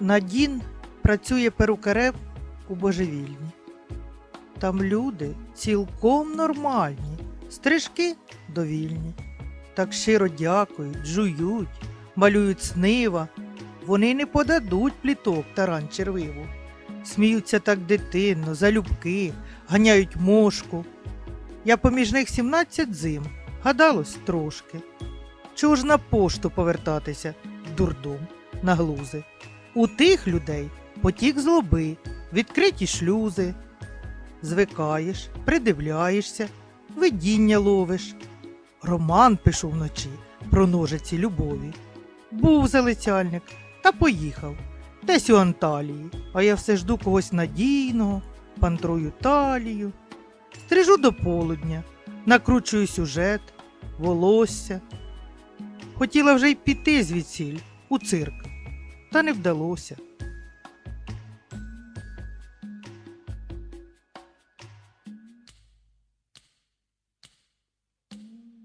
Надін працює перукарем у божевільні. Там люди цілком нормальні, стрижки довільні. Так щиро дякують, жують, малюють снива. Вони не подадуть пліток таран червиву. Сміються так дитинно, залюбки, ганяють мошку. Я поміж них сімнадцять зим, гадалось трошки. Чого ж на пошту повертатися, дурдом, на глузи? У тих людей потік злоби, відкриті шлюзи. Звикаєш, придивляєшся, видіння ловиш. Роман пишу вночі про ножиці любові. Був залицяльник та поїхав. Десь у Анталії, а я все жду когось надійного, пантрую талію. Стрижу до полудня, накручую сюжет, волосся. Хотіла вже й піти звідсіль у цирк, та не вдалося.